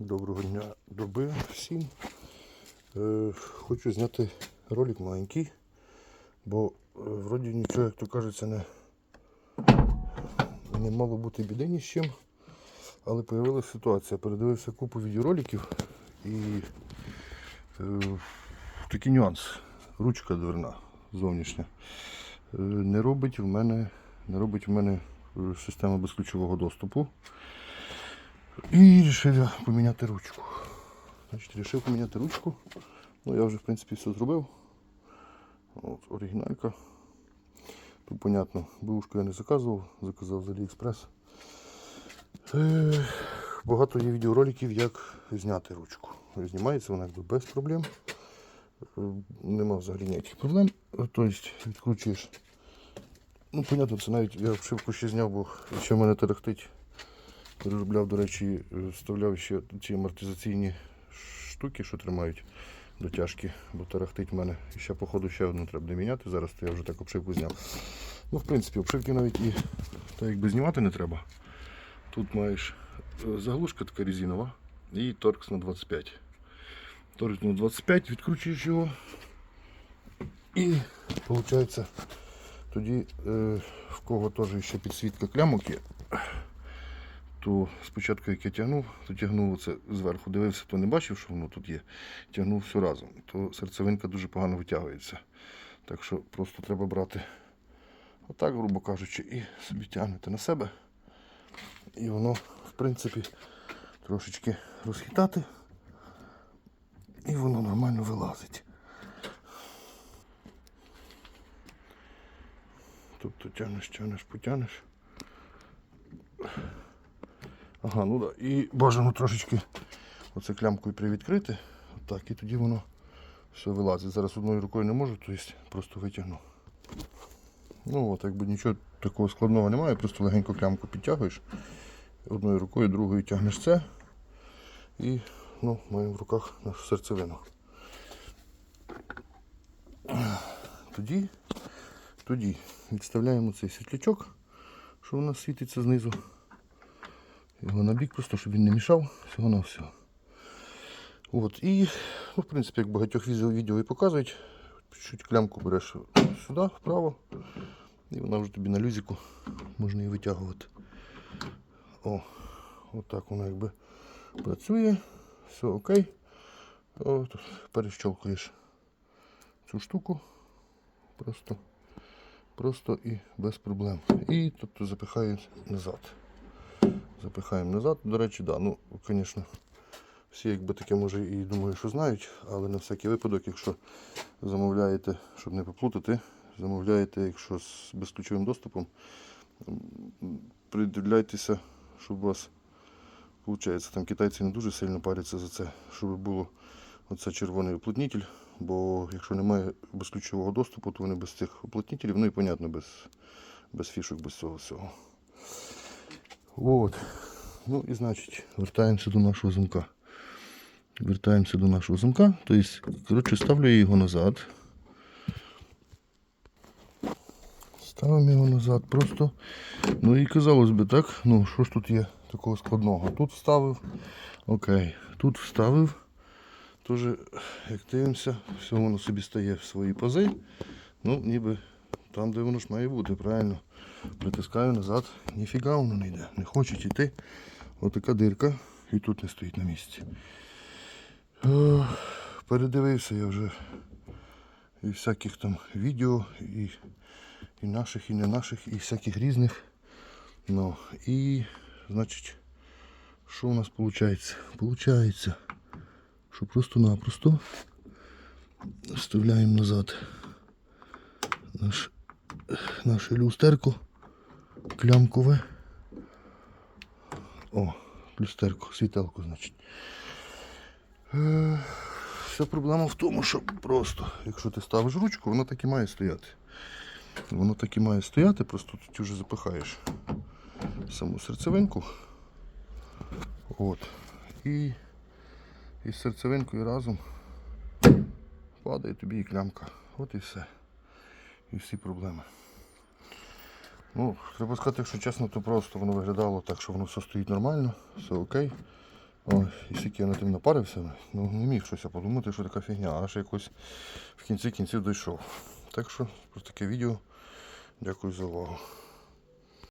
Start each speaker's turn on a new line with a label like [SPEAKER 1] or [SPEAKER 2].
[SPEAKER 1] Доброго дня доби всім. Е, хочу зняти ролик маленький, бо е, вроді нічого, як то кажеться, не, не мало бути біди ні з чим. Але з'явилася ситуація. Передивився купу відеороликів і е, такий нюанс. Ручка дверна зовнішня. Е, не робить в мене, не робить в мене е, система безключового доступу. І вирішив я поміняти ручку. Значить, вирішив поміняти ручку. Ну, я вже, в принципі, все зробив. От, оригіналька. Тут, понятно, бушку я не заказував, заказав з AliExpress. Багато є відеороликів, як зняти ручку. Знімається вона якби без проблем. Е, Нема взагалі ніяких проблем. Тобто відкручуєш. Ну, понятно, це навіть я вшивку ще зняв, бо ще в мене терехтить. Переробляв, до речі, е, вставляв ще ці амортизаційні штуки, що тримають дотяжки, бо тарахтить в мене. І ще, походу, ще одну треба буде міняти. Зараз то я вже так обшивку зняв. Ну, в принципі, обшивки навіть і так якби знімати не треба. Тут маєш е, заглушка така резинова і торкс на 25. Торкс на 25, відкручуєш його. І виходить, тоді е, в кого теж ще підсвітка клямок є, то спочатку як я тягнув, то тягнув оце зверху, дивився, то не бачив, що воно тут є. Тягнув все разом, то серцевинка дуже погано витягується. Так що просто треба брати отак, грубо кажучи, і собі тягнете на себе. І воно, в принципі, трошечки розхитати. І воно нормально вилазить. Тобто тягнеш, тягнеш, потягнеш. Ага, ну да. І бажано трошечки оце клямкою привідкрити. Так, і тоді воно все вилазить. Зараз одною рукою не можу, тобто просто витягну. Ну от, якби нічого такого складного немає, просто легенько клямку підтягуєш. Одною рукою, другою тягнеш це. І ну, маємо в руках нашу серцевину. Тоді, тоді відставляємо цей світлячок, що у нас світиться знизу. Його на бік просто, щоб він не мішав, всього на все. От, і, ну, в принципі, як багатьох відео, відео і показують, чуть клямку береш сюди, вправо, і вона вже тобі на люзику можна її витягувати. О, отак воно якби працює, все окей. О, тут цю штуку. Просто, просто і без проблем. І тобто запихаю назад. Запихаємо назад. До речі, да, ну, звісно, всі якби таке може і думаю, що знають, але на всякий випадок, якщо замовляєте, щоб не поплутати, замовляєте, якщо з безключовим доступом, придивляйтеся, щоб у вас, виходить, там китайці не дуже сильно паряться за це, щоб було оце червоний уплотнитель, бо якщо немає безключового доступу, то вони без цих уплотнителів, ну і понятно, без, без фішок, без цього всього. От. Ну і значить, вертаємося до нашого замка. Вертаємося до нашого замка. Тобто, коротше, ставлю я його назад. Ставимо його назад просто. Ну і казалось би, так, ну що ж тут є такого складного? Тут вставив. Окей, тут вставив. Теж, як дивимося, все воно собі стає в свої пази. Ну, ніби там, де воно ж має бути, правильно. Притискаю назад, ніфіга воно не йде. Не хоче йти. Отака дирка і тут не стоїть на місці. Е, Передивився я вже і всяких там відео, і, і наших, і не наших, і всяких різних. Ну, і, значить, що у нас виходить? Получається, що просто-напросто вставляємо назад наш, наше люстерко клямкове. О, люстерко, світелко, значить. Е, Вся проблема в тому, що просто, якщо ти ставиш ручку, воно так і має стояти. Воно так і має стояти, просто тут вже запихаєш саму серцевинку. От. І із серцевинкою разом падає тобі і клямка. От і все. І всі проблеми. Ну, треба сказати, якщо чесно, то просто воно виглядало так, що воно все стоїть нормально, все окей. Ой, і скільки я на тим напарився, ну не міг щось подумати, що така фігня, аж якось в кінці кінців дійшов. Так що про таке відео. Дякую за увагу.